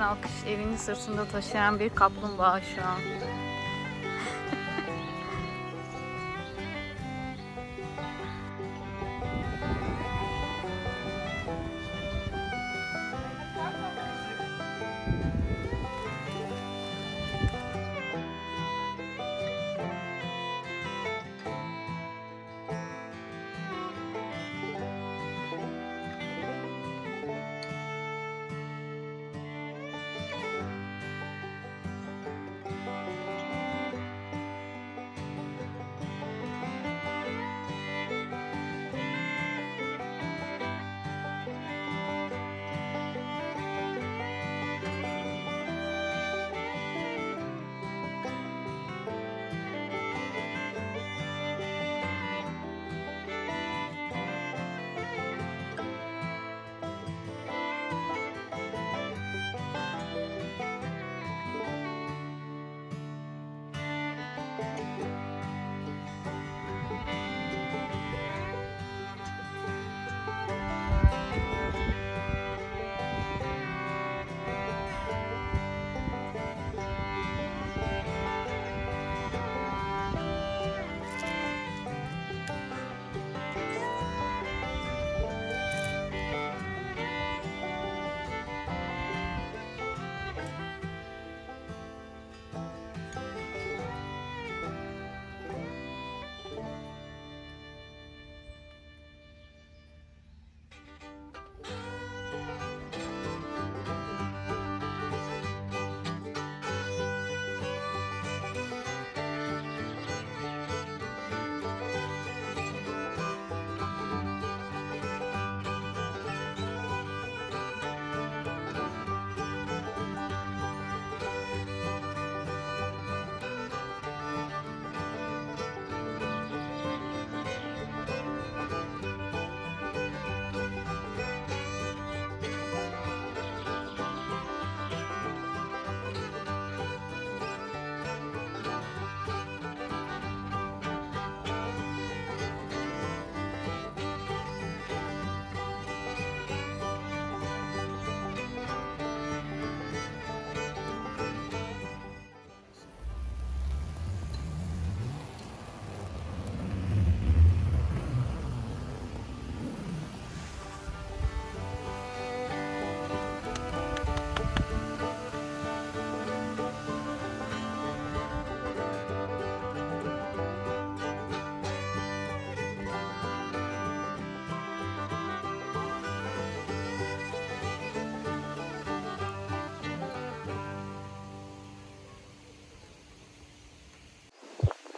Alkış elini sırtında taşıyan bir kaplumbağa şu an.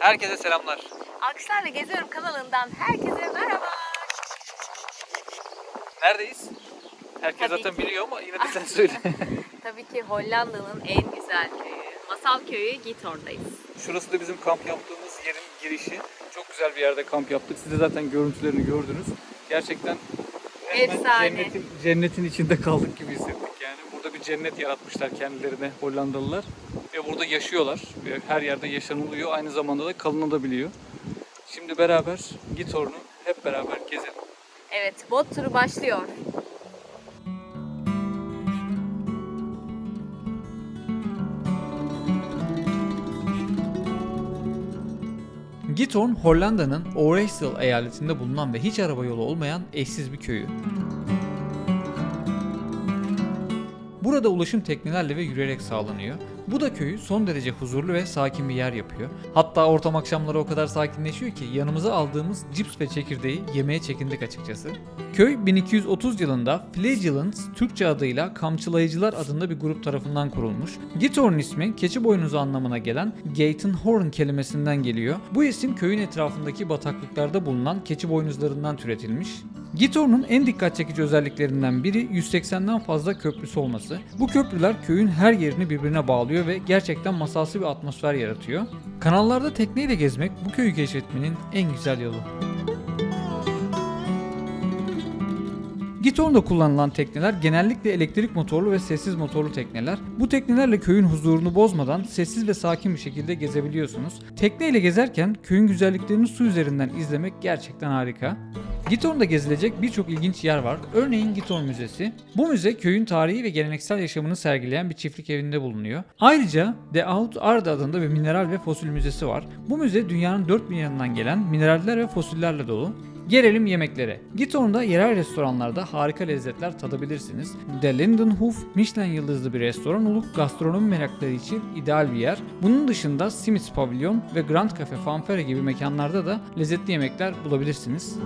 Herkese selamlar. Alkışlarla Geziyorum kanalından herkese merhaba. Neredeyiz? Herkes Tabii zaten ki. biliyor ama yine de sen söyle. Tabii ki Hollanda'nın en güzel köyü. Masal köyü Gitor'dayız. Şurası da bizim kamp yaptığımız yerin girişi. Çok güzel bir yerde kamp yaptık. Siz de zaten görüntülerini gördünüz. Gerçekten resmen Efsane. Cennetin, cennetin içinde kaldık gibi hissettik yani. Burada bir cennet yaratmışlar kendilerine Hollandalılar. Ve burada yaşıyorlar. Ve her yerde yaşanılıyor. Aynı zamanda da kalınabiliyor. Şimdi beraber Gitor'unu hep beraber gezelim. Evet, bot turu başlıyor. Gitorn, Hollanda'nın Overijssel eyaletinde bulunan ve hiç araba yolu olmayan eşsiz bir köyü. Burada ulaşım teknelerle ve yürüyerek sağlanıyor. Bu da köyü son derece huzurlu ve sakin bir yer yapıyor. Hatta ortam akşamları o kadar sakinleşiyor ki yanımıza aldığımız cips ve çekirdeği yemeye çekindik açıkçası. Köy 1230 yılında Flagellants Türkçe adıyla Kamçılayıcılar adında bir grup tarafından kurulmuş. Gitorn ismi keçi boynuzu anlamına gelen Gatenhorn kelimesinden geliyor. Bu isim köyün etrafındaki bataklıklarda bulunan keçi boynuzlarından türetilmiş. Gitor'un en dikkat çekici özelliklerinden biri 180'den fazla köprüsü olması. Bu köprüler köyün her yerini birbirine bağlıyor ve gerçekten masalsı bir atmosfer yaratıyor. Kanallarda tekneyle gezmek bu köyü keşfetmenin en güzel yolu. Gitor'da kullanılan tekneler genellikle elektrik motorlu ve sessiz motorlu tekneler. Bu teknelerle köyün huzurunu bozmadan sessiz ve sakin bir şekilde gezebiliyorsunuz. Tekneyle gezerken köyün güzelliklerini su üzerinden izlemek gerçekten harika. Githorn'da gezilecek birçok ilginç yer var. Örneğin Githorn Müzesi. Bu müze köyün tarihi ve geleneksel yaşamını sergileyen bir çiftlik evinde bulunuyor. Ayrıca The Out Ard adında bir mineral ve fosil müzesi var. Bu müze dünyanın dört bir yanından gelen mineraller ve fosillerle dolu. Gelelim yemeklere. Githorn'da yerel restoranlarda harika lezzetler tadabilirsiniz. The Lindenhof, Michelin yıldızlı bir restoran olup gastronomi merakları için ideal bir yer. Bunun dışında Simitz Pavilion ve Grand Cafe Fanfare gibi mekanlarda da lezzetli yemekler bulabilirsiniz.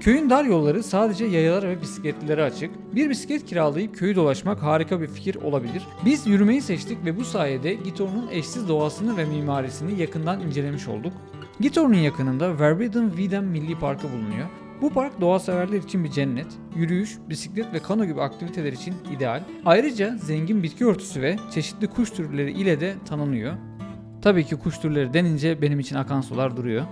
Köyün dar yolları sadece yayalara ve bisikletlilere açık. Bir bisiklet kiralayıp köyü dolaşmak harika bir fikir olabilir. Biz yürümeyi seçtik ve bu sayede Githorn'un eşsiz doğasını ve mimarisini yakından incelemiş olduk. Githorn'un yakınında Verbiden Videm Milli Parkı bulunuyor. Bu park doğa severler için bir cennet. Yürüyüş, bisiklet ve kano gibi aktiviteler için ideal. Ayrıca zengin bitki örtüsü ve çeşitli kuş türleri ile de tanınıyor. Tabii ki kuş türleri denince benim için akan sular duruyor.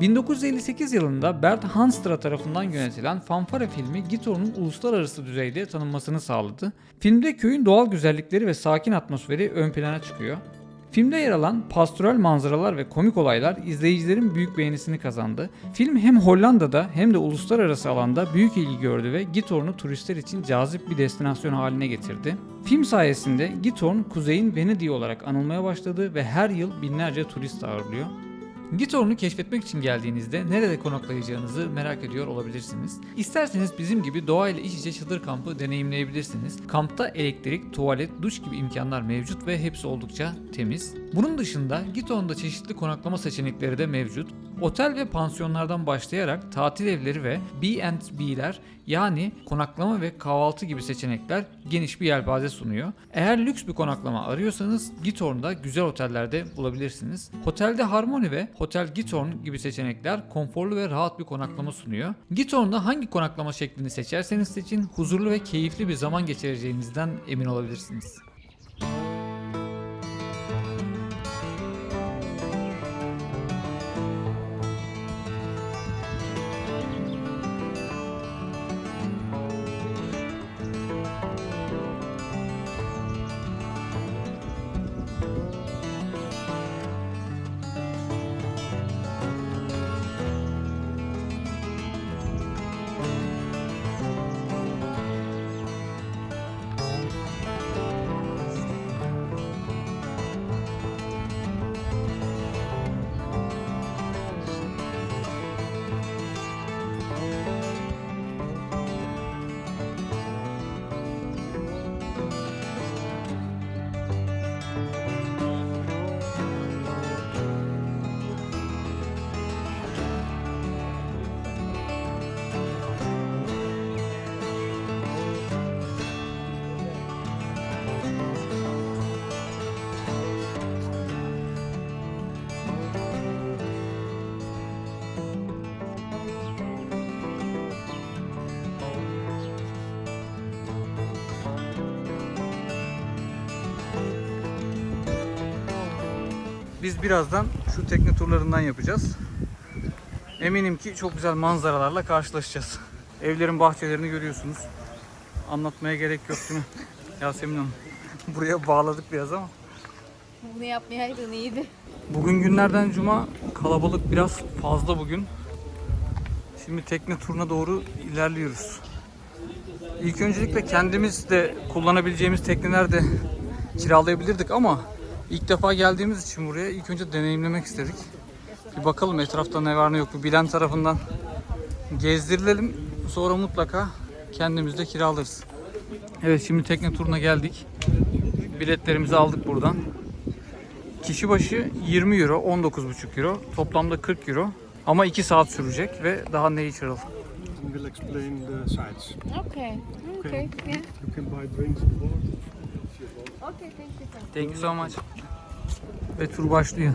1958 yılında Bert Hanstra tarafından yönetilen Fanfare filmi Githorn'un uluslararası düzeyde tanınmasını sağladı. Filmde köyün doğal güzellikleri ve sakin atmosferi ön plana çıkıyor. Filmde yer alan pastoral manzaralar ve komik olaylar izleyicilerin büyük beğenisini kazandı. Film hem Hollanda'da hem de uluslararası alanda büyük ilgi gördü ve Githorn'u turistler için cazip bir destinasyon haline getirdi. Film sayesinde Githorn, kuzeyin Venedik'i olarak anılmaya başladı ve her yıl binlerce turist ağırlıyor. Githorn'u keşfetmek için geldiğinizde nerede konaklayacağınızı merak ediyor olabilirsiniz. İsterseniz bizim gibi doğayla iç içe çadır kampı deneyimleyebilirsiniz. Kampta elektrik, tuvalet, duş gibi imkanlar mevcut ve hepsi oldukça temiz. Bunun dışında Githorn'da çeşitli konaklama seçenekleri de mevcut. Otel ve pansiyonlardan başlayarak tatil evleri ve B&B'ler yani konaklama ve kahvaltı gibi seçenekler geniş bir yelpaze sunuyor. Eğer lüks bir konaklama arıyorsanız Githorn'da güzel otellerde bulabilirsiniz. Otelde Harmony ve Hotel Githorn gibi seçenekler konforlu ve rahat bir konaklama sunuyor. Githorn'da hangi konaklama şeklini seçerseniz seçin huzurlu ve keyifli bir zaman geçireceğinizden emin olabilirsiniz. Biz birazdan şu tekne turlarından yapacağız. Eminim ki çok güzel manzaralarla karşılaşacağız. Evlerin bahçelerini görüyorsunuz. Anlatmaya gerek yok değil mi? Yasemin Hanım. Buraya bağladık biraz ama. Bunu yapmayaydın iyiydi. Bugün günlerden cuma kalabalık biraz fazla bugün. Şimdi tekne turuna doğru ilerliyoruz. İlk öncelikle kendimiz de kullanabileceğimiz tekneler de kiralayabilirdik ama ilk defa geldiğimiz için buraya ilk önce deneyimlemek istedik. Bir bakalım etrafta ne var ne yok. Bir bilen tarafından gezdirilelim. Sonra mutlaka kendimiz de kiralarız. Evet şimdi tekne turuna geldik. Biletlerimizi aldık buradan. Kişi başı 20 euro, 19,5 euro. Toplamda 40 euro. Ama 2 saat sürecek ve daha natural. we'll explain the sites. Okay. Okay. Yeah. You can buy drinks on board. Okay, thank you. Thank you so much. Ve tur başlıyor.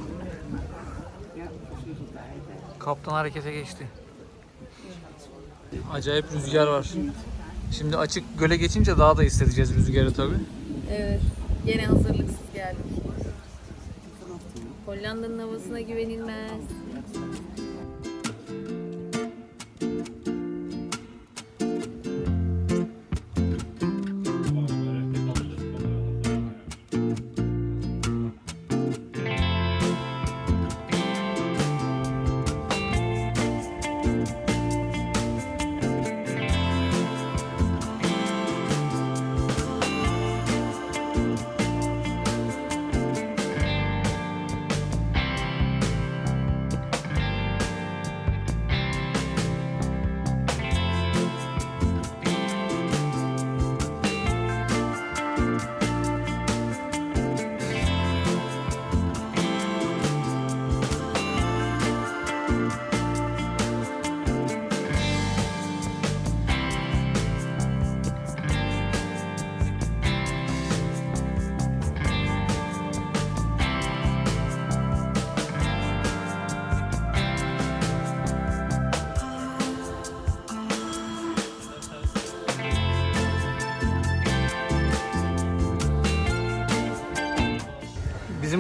Kaptan harekete geçti. Acayip rüzgar var. Şimdi açık göle geçince daha da hissedeceğiz rüzgarı tabi. Evet. Yine hazırlıksız geldik. Hollanda'nın havasına güvenilmez.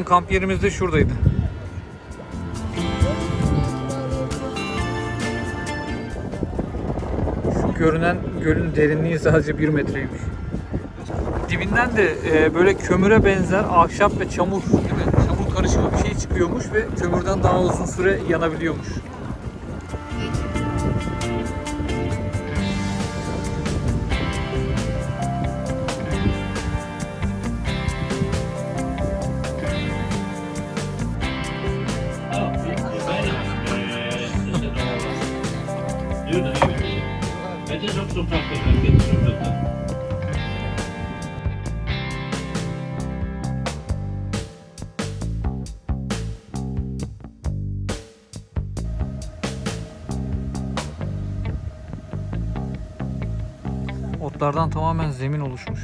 Kamp yerimiz de şuradaydı. Şu görünen gölün derinliği sadece 1 metreymiş. Dibinden de e, böyle kömüre benzer ahşap ve çamur mi? Çamur karışımı bir şey çıkıyormuş ve kömürden daha uzun süre yanabiliyormuş. Otlardan tamamen zemin oluşmuş.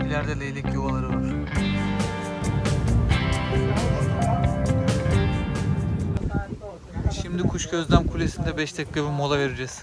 İleride leylek yuvaları var. Şimdi Kuş Gözlem Kulesi'nde 5 dakika bir mola vereceğiz.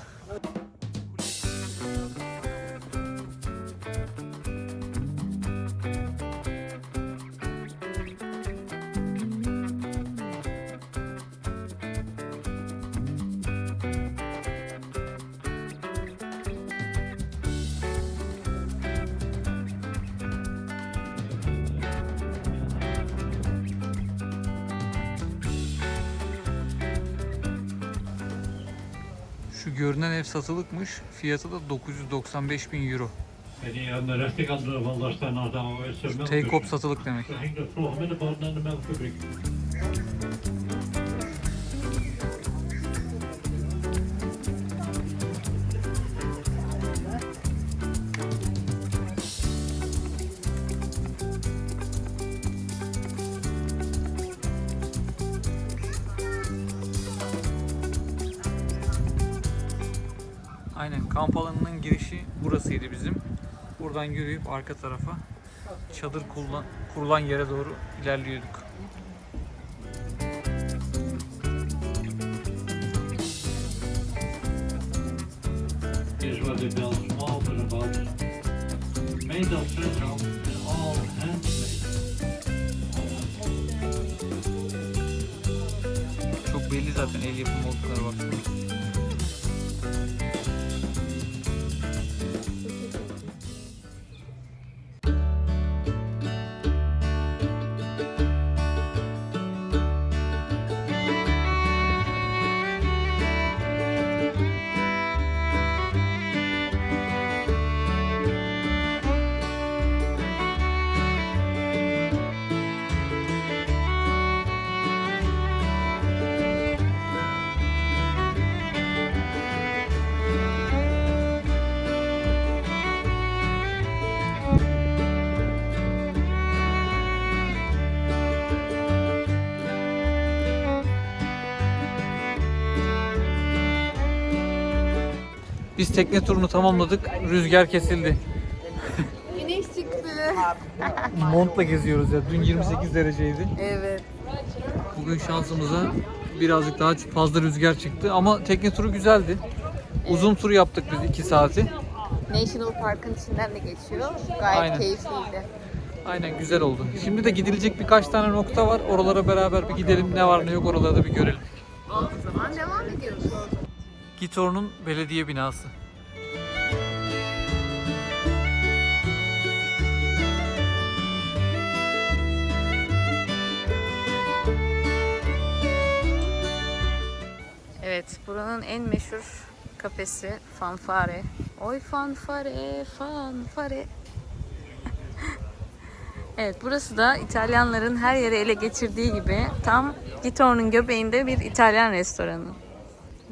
Şu görünen ev satılıkmış. Fiyatı da 995 bin euro. En hier aan de kamp alanının girişi burasıydı bizim. Buradan yürüyüp arka tarafa çadır kurulan, kurulan yere doğru ilerliyorduk. Dit is wat de Belgische Malten gebouwd. Meestal centraal en al handmade. Çok belli zaten el yapımı oldukları baksana. Biz tekne turunu tamamladık. Rüzgar kesildi. Güneş çıktı. Montla geziyoruz ya. Dün 28 dereceydi. Evet. Bugün şansımıza birazcık daha fazla rüzgar çıktı ama tekne turu güzeldi. Uzun tur yaptık biz 2 saati. National Park'ın içinden de geçiyor. Gayet Aynen. keyifliydi. Aynen güzel oldu. Şimdi de gidilecek birkaç tane nokta var. Oralara beraber bir gidelim. Ne var ne yok oraları da bir görelim. Gitor'un belediye binası. Evet, buranın en meşhur kafesi Fanfare. Oy fanfare, fanfare. evet, burası da İtalyanların her yere ele geçirdiği gibi tam Gitor'un göbeğinde bir İtalyan restoranı.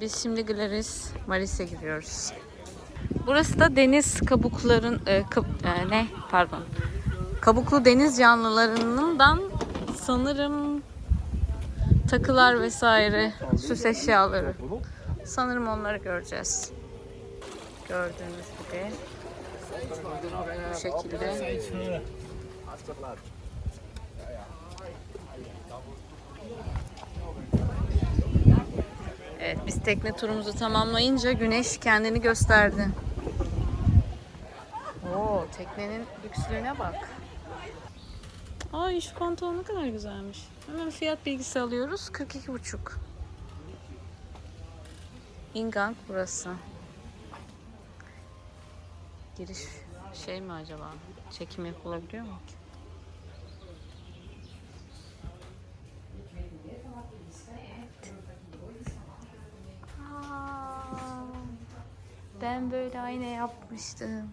Biz şimdi Glaris Maris'e gidiyoruz. Burası da deniz kabukların e, kab- e, ne pardon kabuklu deniz canlılarından sanırım takılar vesaire süs eşyaları. Sanırım onları göreceğiz. Gördüğünüz gibi bu şekilde. Evet biz tekne turumuzu tamamlayınca güneş kendini gösterdi. Oo teknenin lükslüğüne bak. Ay şu pantolon ne kadar güzelmiş. Hemen fiyat bilgisi alıyoruz. 42,5. Ingang burası. Giriş şey mi acaba? Çekim yapılabiliyor mu ki? Aa, Aynı yapmıştım.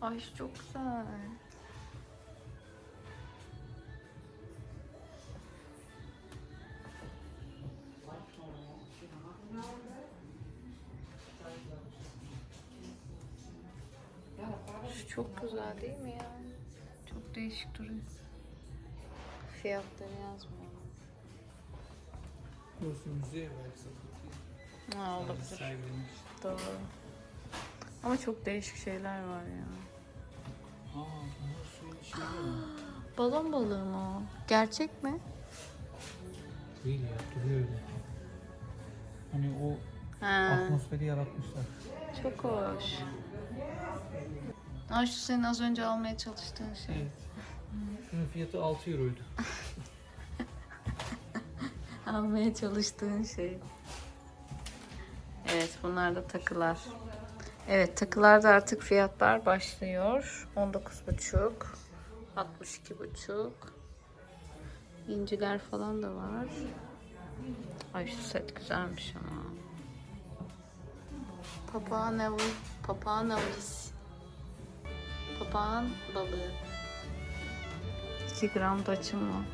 Ay çok güzel. Şu çok güzel değil mi ya? Çok değişik duruyor. Fiyatları yazmıyor. Burası müze belki Ha, olabilir. Doğru. Ama çok değişik şeyler var ya. Balon balığı mı o? Gerçek mi? Değil ya duruyor öyle. Hani o Ha, atmosferi yaratmışlar. çok hoş. Aa, şu senin az önce almaya çalıştığın şey. Evet. Şunun fiyatı 6 euroydu. Almaya çalıştığın şey. Evet bunlar da takılar. Evet takılarda artık fiyatlar başlıyor. 19,5 62,5 İnciler falan da var. Ay şu set güzelmiş ama. Papağan avı, papağan avız. Papağan balığı. 2 gram da var.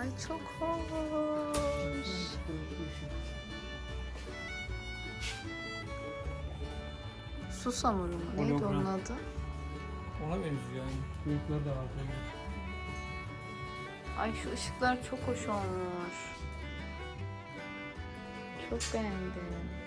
Ay çok hoş. Su samuru mu? Neydi Hologram. onun adı? Ona benziyor yani. Büyükleri de var. Ay şu ışıklar çok hoş olmuş. Çok beğendim.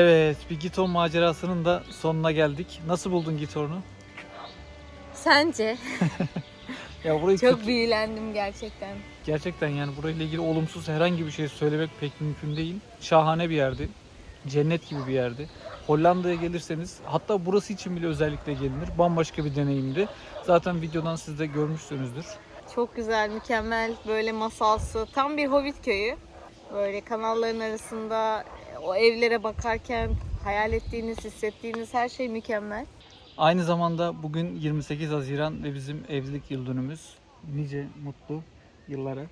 Evet, bir Giton macerasının da sonuna geldik. Nasıl buldun Giton'u? Sence? Ya burayı Çok kötü- büyülendim gerçekten. gerçekten yani burayla ilgili olumsuz herhangi bir şey söylemek pek mümkün değil. Şahane bir yerdi. Cennet gibi bir yerdi. Hollanda'ya gelirseniz hatta burası için bile özellikle gelinir. Bambaşka bir deneyimdi. Zaten videodan siz de görmüşsünüzdür. Çok güzel, mükemmel, böyle masalsı. Tam bir hobbit köyü. Böyle kanalların arasında o evlere bakarken hayal ettiğiniz, hissettiğiniz her şey mükemmel. Aynı zamanda bugün 28 Haziran ve bizim evlilik yıl dönümümüz. Nice mutlu yıllara.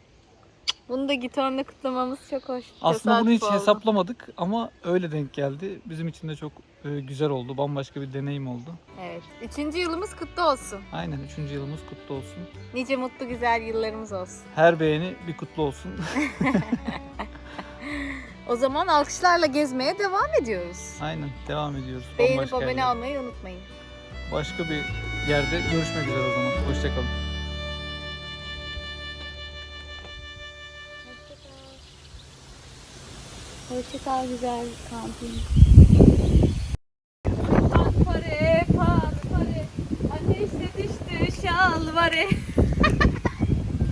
Bunu da gitarla kutlamamız çok hoş. Aslında bunu hiç oldu. hesaplamadık ama öyle denk geldi. Bizim için de çok e, güzel oldu. Bambaşka bir deneyim oldu. Evet. Üçüncü yılımız kutlu olsun. Aynen 3. yılımız kutlu olsun. Nice mutlu güzel yıllarımız olsun. Her beğeni bir kutlu olsun. O zaman alkışlarla gezmeye devam ediyoruz. Aynen devam ediyoruz. Beğenip Bambaşka abone yerlere. almayı unutmayın. Başka bir yerde görüşmek üzere o zaman. Hoşçakalın. Hoşçakal güzel kamping. Pan pare, pan pare, ateşte düştü şalvare.